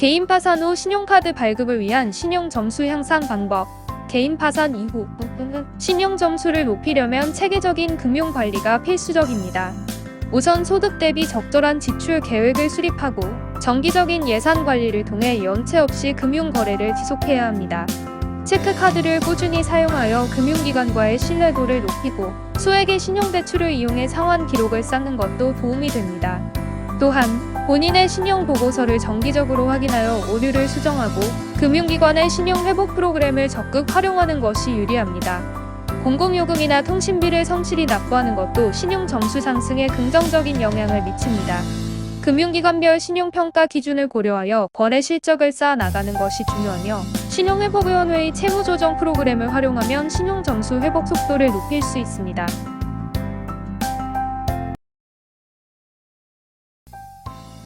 개인 파산 후 신용카드 발급을 위한 신용 점수 향상 방법. 개인 파산 이후 신용 점수를 높이려면 체계적인 금융 관리가 필수적입니다. 우선 소득 대비 적절한 지출 계획을 수립하고 정기적인 예산 관리를 통해 연체 없이 금융 거래를 지속해야 합니다. 체크카드를 꾸준히 사용하여 금융기관과의 신뢰도를 높이고 소액의 신용대출을 이용해 상환 기록을 쌓는 것도 도움이 됩니다. 또한 본인의 신용 보고서를 정기적으로 확인하여 오류를 수정하고 금융기관의 신용 회복 프로그램을 적극 활용하는 것이 유리합니다. 공공요금이나 통신비를 성실히 납부하는 것도 신용 점수 상승에 긍정적인 영향을 미칩니다. 금융기관별 신용평가 기준을 고려하여 거래 실적을 쌓아 나가는 것이 중요하며 신용회복위원회의 채무조정 프로그램을 활용하면 신용점수 회복 속도를 높일 수 있습니다.